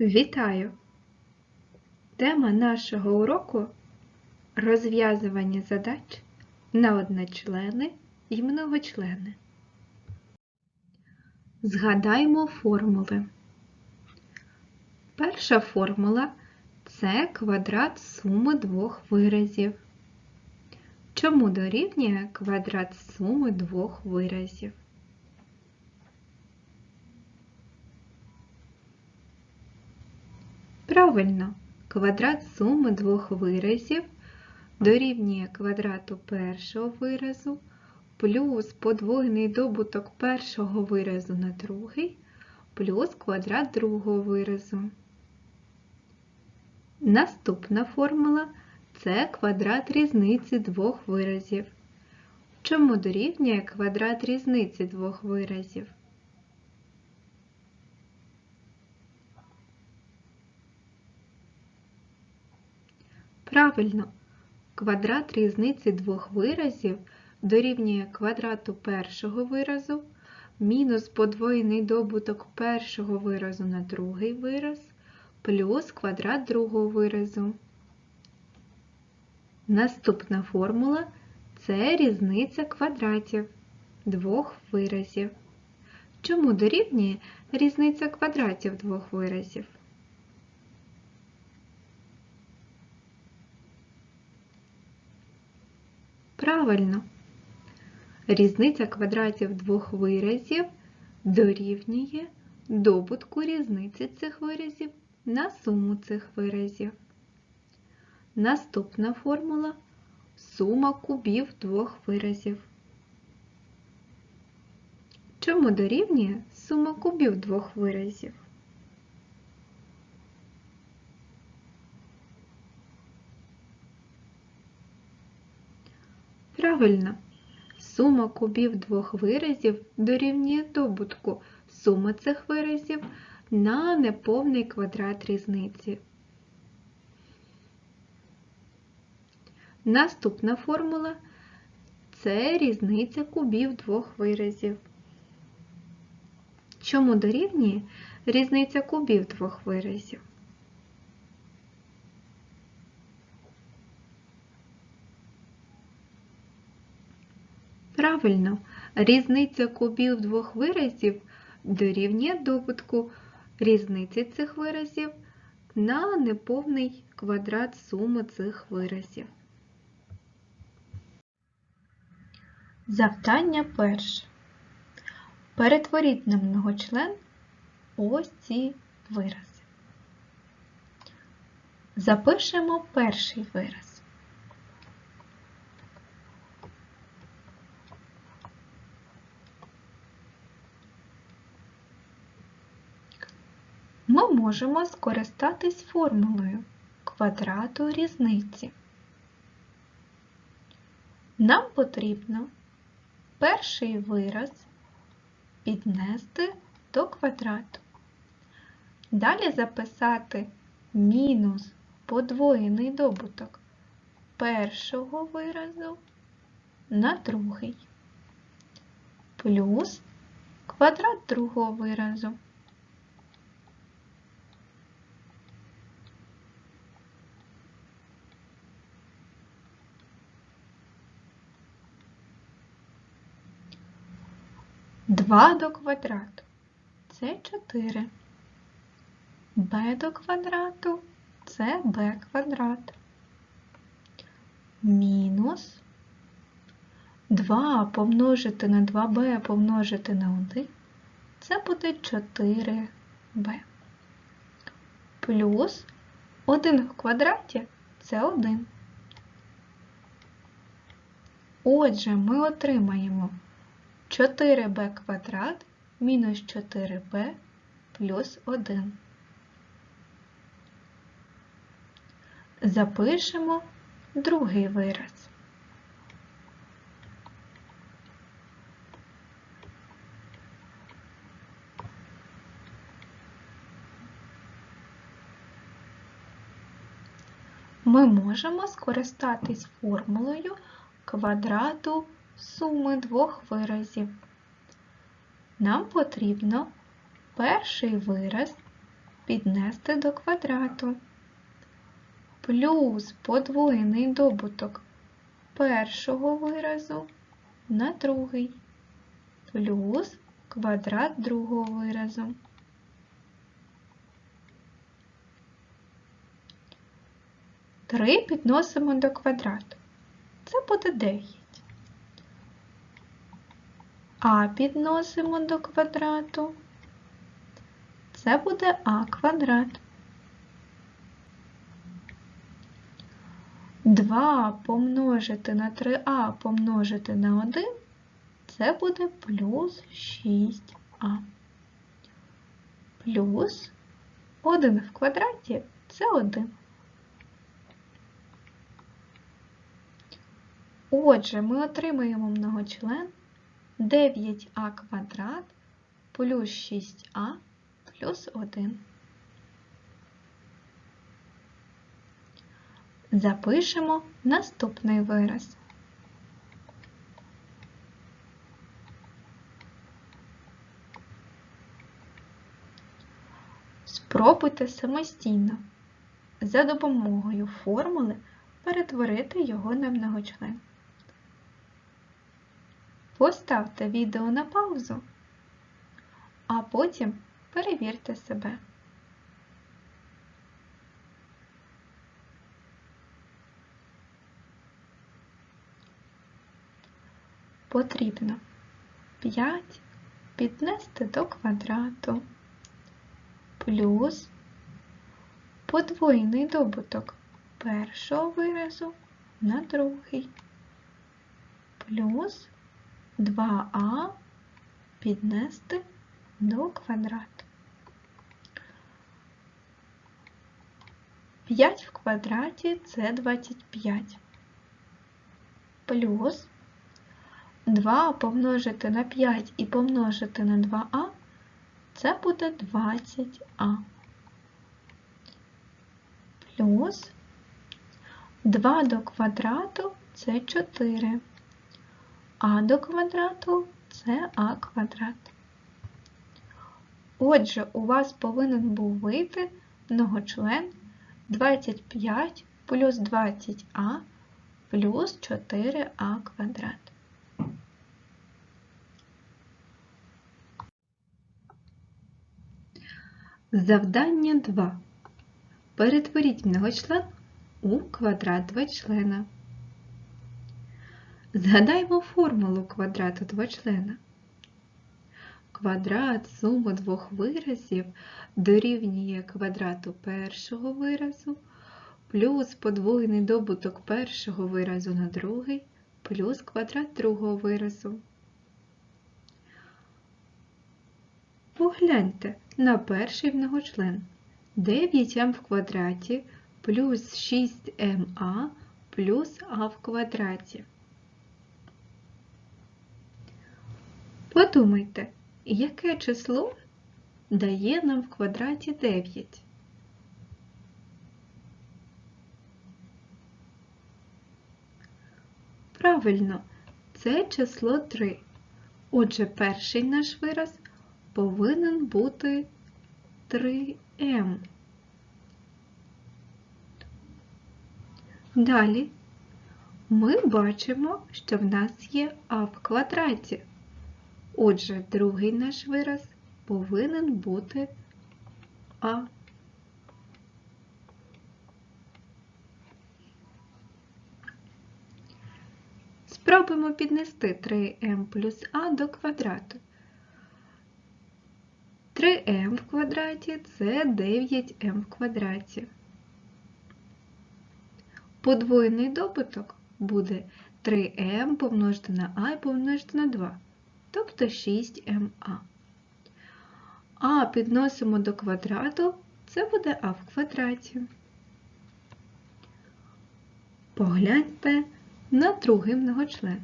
Вітаю! Тема нашого уроку розв'язування задач на одночлени і многочлени. Згадаймо формули. Перша формула це квадрат суми двох виразів. Чому дорівнює квадрат суми двох виразів? Правильно, квадрат суми двох виразів дорівнює квадрату першого виразу плюс подвоєний добуток першого виразу на другий плюс квадрат другого виразу. Наступна формула це квадрат різниці двох виразів. Чому дорівнює квадрат різниці двох виразів? Правильно, квадрат різниці двох виразів дорівнює квадрату першого виразу мінус подвоєний добуток першого виразу на другий вираз плюс квадрат другого виразу. Наступна формула це різниця квадратів двох виразів. Чому дорівнює різниця квадратів двох виразів? Правильно. Різниця квадратів двох виразів дорівнює добутку різниці цих виразів на суму цих виразів. Наступна формула сума кубів двох виразів. Чому дорівнює сума кубів двох виразів? Правильно, сума кубів двох виразів дорівнює добутку суми цих виразів на неповний квадрат різниці. Наступна формула це різниця кубів двох виразів. Чому дорівнює різниця кубів двох виразів? Правильно, різниця кубів двох виразів дорівнює добутку різниці цих виразів на неповний квадрат суми цих виразів. Завдання перше. Перетворіть на многочлен ось ці вирази. Запишемо перший вираз. Ми можемо скористатись формулою квадрату різниці. Нам потрібно перший вираз піднести до квадрату. Далі записати мінус подвоєний добуток першого виразу на другий, плюс квадрат другого виразу. Два до квадрату це 4. b до квадрату це b квадрат. Мінус 2 помножити на 2b помножити на 1 це буде 4b. Плюс 1 в квадраті це 1. Отже, ми отримаємо 4b квадрат мінус 4b плюс 1. Запишемо другий вираз. Ми можемо скористатись формулою квадрату суми двох виразів. Нам потрібно перший вираз піднести до квадрату. Плюс подвоєний добуток першого виразу на другий. Плюс квадрат другого виразу. Три підносимо до квадрату. Це буде 9. А підносимо до квадрату. Це буде а квадрат. 2 помножити на 3а помножити на 1 це буде плюс 6а. Плюс 1 в квадраті це 1. Отже, ми отримаємо многочлен 9а квадрат плюс 6а плюс 1. Запишемо наступний вираз. Спробуйте самостійно за допомогою формули перетворити його на многочлен. Поставте відео на паузу, а потім перевірте себе. Потрібно 5 піднести до квадрату плюс подвоєний добуток першого виразу на другий плюс 2а піднести до квадрату. 5 в квадраті це 25. Плюс 2 помножити на 5 і помножити на 2а це буде 20а. Плюс 2 до квадрату це 4. А до квадрату це а квадрат. Отже, у вас повинен був вийти многочлен 25 плюс 20а плюс 4а квадрат. Завдання 2. Перетворіть многочлен у квадрат двочлена. Згадаймо формулу квадрату двочлена. Квадрат суму двох виразів дорівнює квадрату першого виразу плюс подвоєний добуток першого виразу на другий плюс квадрат другого виразу. Погляньте на перший многочлен 9m в квадраті плюс 6ma плюс а в квадраті. Подумайте, яке число дає нам в квадраті 9? Правильно, це число 3. Отже, перший наш вираз повинен бути 3m. Далі ми бачимо, що в нас є а в квадраті. Отже, другий наш вираз повинен бути А. Спробуємо піднести 3m плюс А до квадрату. 3m в квадраті це 9m в квадраті. Подвоєний добуток буде 3m помножити на а і помножити на 2 тобто 6ма. А підносимо до квадрату, це буде а в квадраті. Погляньте на другий многочлен.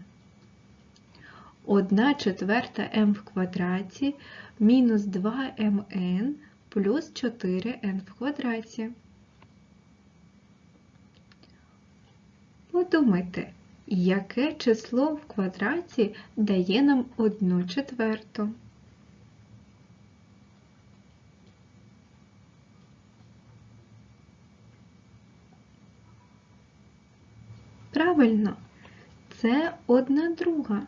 1 четверта m в квадраті мінус 2mn плюс 4n в квадраті. Подумайте, Яке число в квадраті дає нам одну четверту? Правильно, це одна друга.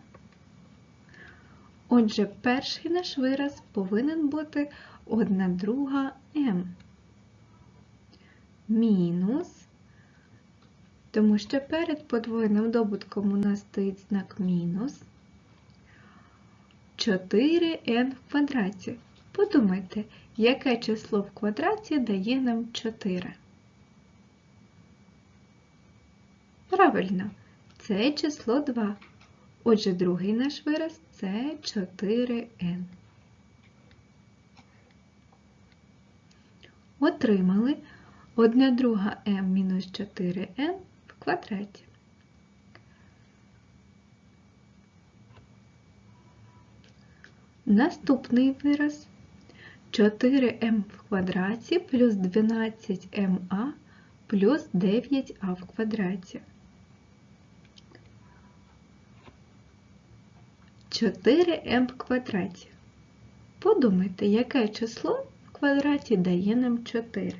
Отже, перший наш вираз повинен бути одна друга М. Мінус тому що перед подвоєним добутком у нас стоїть знак мінус. 4n в квадраті. Подумайте, яке число в квадраті дає нам 4. Правильно, це число 2. Отже, другий наш вираз це 4n. Отримали 1 друга m мінус 4n в квадраті. Наступний вираз 4m в квадраті плюс 12ma плюс 9а в квадраті. 4m в квадраті. Подумайте, яке число в квадраті дає нам 4.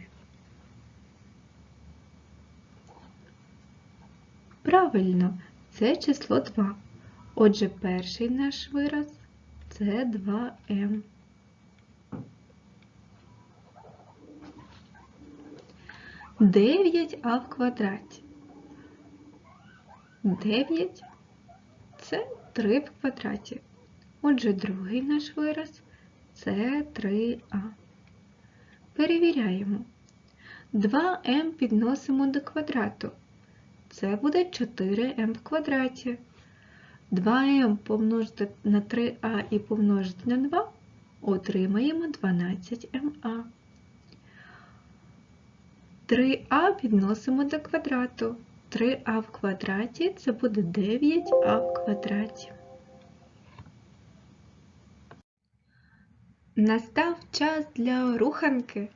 Правильно, це число 2. Отже, перший наш вираз це 2m. Дев'ять а в квадраті. 9 це 3 в квадраті. Отже, другий наш вираз це 3а. Перевіряємо. 2m підносимо до квадрату. Це буде 4m в квадраті. 2m помножити на 3а і помножити на 2 отримаємо 12ma. 3а підносимо до квадрату. 3а в квадраті це буде 9а в квадраті. Настав час для руханки.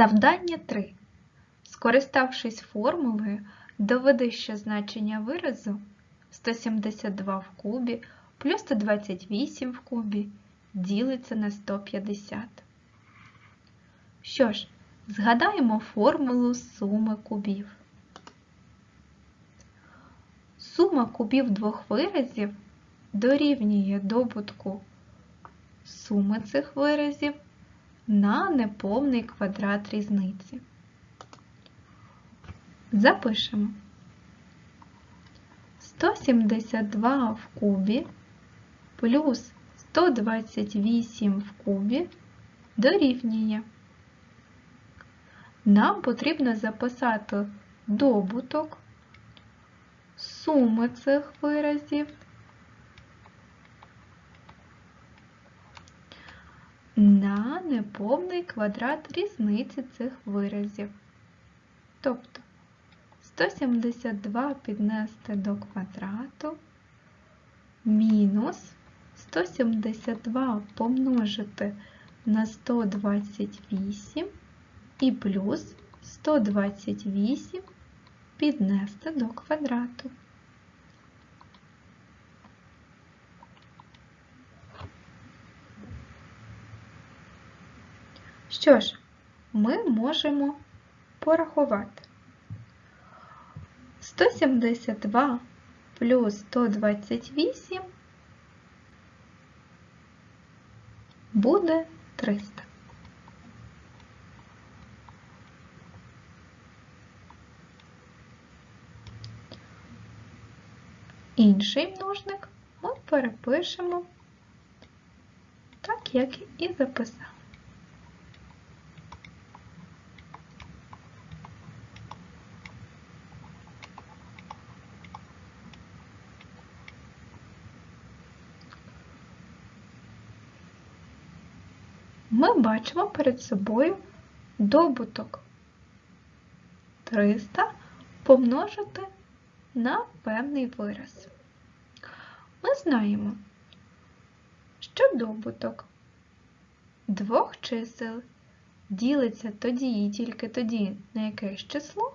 Завдання 3. Скориставшись формулою, доведи, що значення виразу 172 в кубі плюс 128 в кубі ділиться на 150. Що ж, згадаємо формулу суми кубів. Сума кубів двох виразів дорівнює добутку суми цих виразів на неповний квадрат різниці. Запишемо 172 в кубі плюс 128 в кубі дорівнює. Нам потрібно записати добуток суми цих виразів на неповний квадрат різниці цих виразів. Тобто 172 піднести до квадрату мінус 172 помножити на 128 і плюс 128 піднести до квадрату. Що ж, ми можемо порахувати. 172 плюс 128 буде 300. Інший множник ми перепишемо так, як і записали. Ми бачимо перед собою добуток 300 помножити на певний вираз. Ми знаємо, що добуток двох чисел ділиться тоді і тільки тоді на якесь число,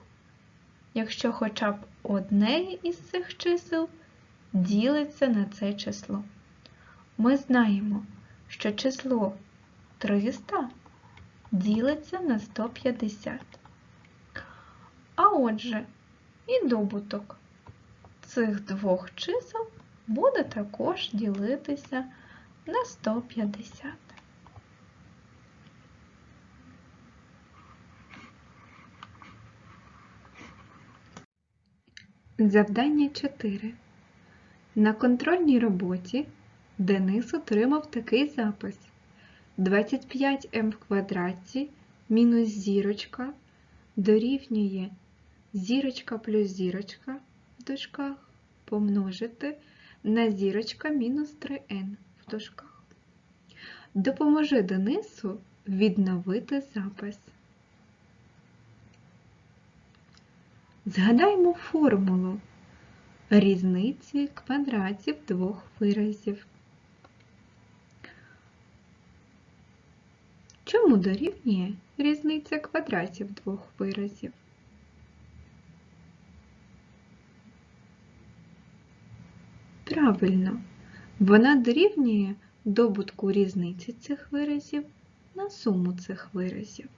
якщо хоча б одне із цих чисел ділиться на це число. Ми знаємо, що число 300 ділиться на 150. А отже, і добуток цих двох чисел буде також ділитися на 150. Завдання 4. На контрольній роботі Денис отримав такий запис. 25m в квадраті мінус зірочка дорівнює зірочка плюс зірочка в дужках помножити на зірочка мінус 3n в дужках. Допоможи Денису відновити запис. Згадаймо формулу різниці квадратів двох виразів. Чому дорівнює різниця квадратів двох виразів? Правильно, вона дорівнює добутку різниці цих виразів на суму цих виразів.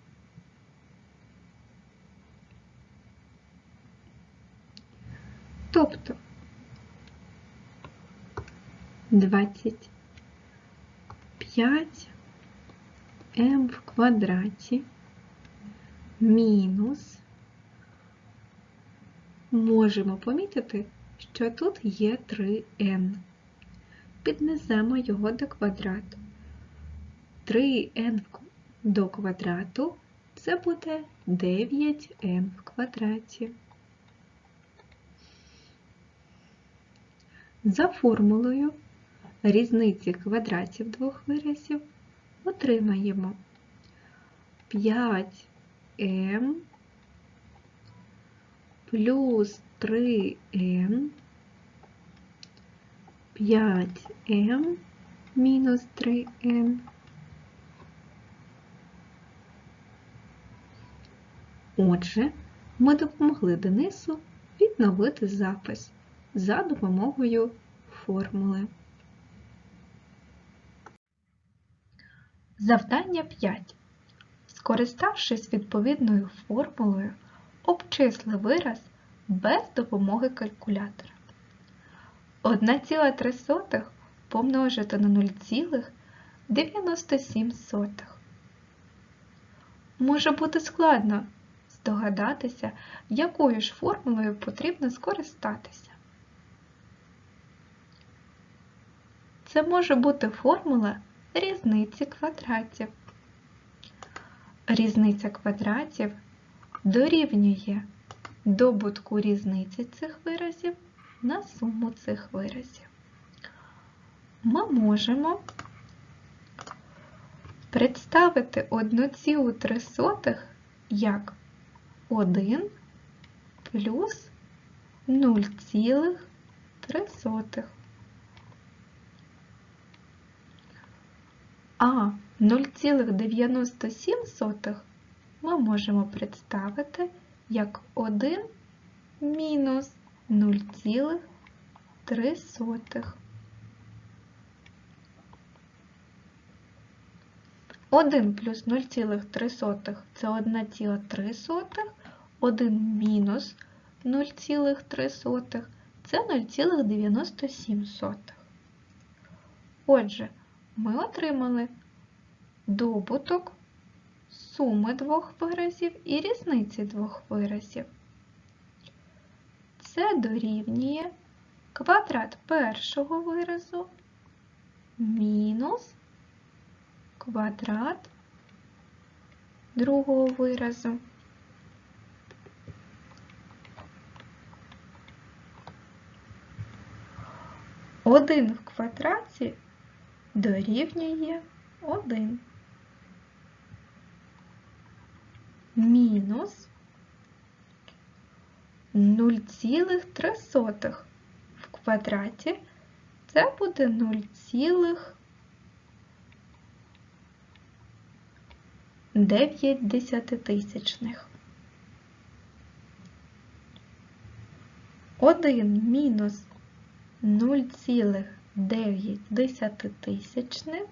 Тобто 25 m в квадраті мінус можемо помітити, що тут є 3n. Піднесемо його до квадрату. 3n до квадрату це буде 9n в квадраті. За формулою різниці квадратів двох виразів отримаємо 5m плюс 3n 5m мінус 3n. Отже, ми допомогли Денису відновити запис за допомогою формули. Завдання 5. Скориставшись відповідною формулою, обчисли вираз без допомоги калькулятора. 1,3 помножити на 0,97. Може бути складно здогадатися, якою ж формулою потрібно скористатися. Це може бути формула різниці квадратів. Різниця квадратів дорівнює добутку різниці цих виразів на суму цих виразів. Ми можемо представити 1,3 як 1 плюс 0,3. А 0,97 ми можемо представити як 1 мінус 0,3. 1 плюс 0,3 це 1,3, 1 мінус 0,3 це 0,97. Отже, ми отримали добуток суми двох виразів і різниці двох виразів. Це дорівнює квадрат першого виразу мінус квадрат другого виразу. Один в квадраті дорівнює 1. Мінус 0,3 в квадраті це буде 0,9 десятитисячних. 1 мінус 0,9 десятитисячних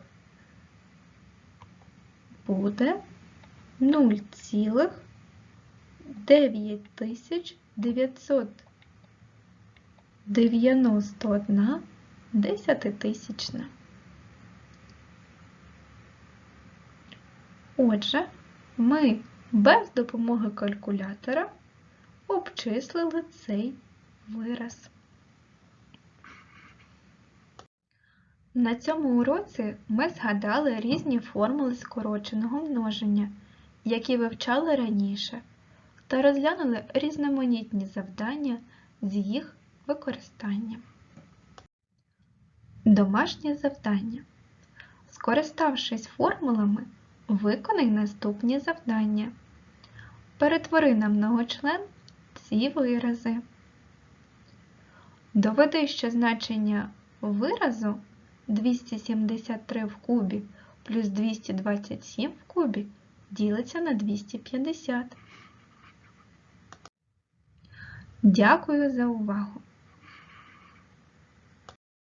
буде 0,9991 десятитисячна. Отже, ми без допомоги калькулятора обчислили цей вираз. На цьому уроці ми згадали різні формули скороченого множення, які вивчали раніше, та розглянули різноманітні завдання з їх використанням. Домашнє завдання. Скориставшись формулами, виконай наступні завдання. Перетвори на многочлен ці вирази. Доведи, що значення виразу 273 в кубі плюс 227 в кубі ділиться на 250. Дякую за увагу!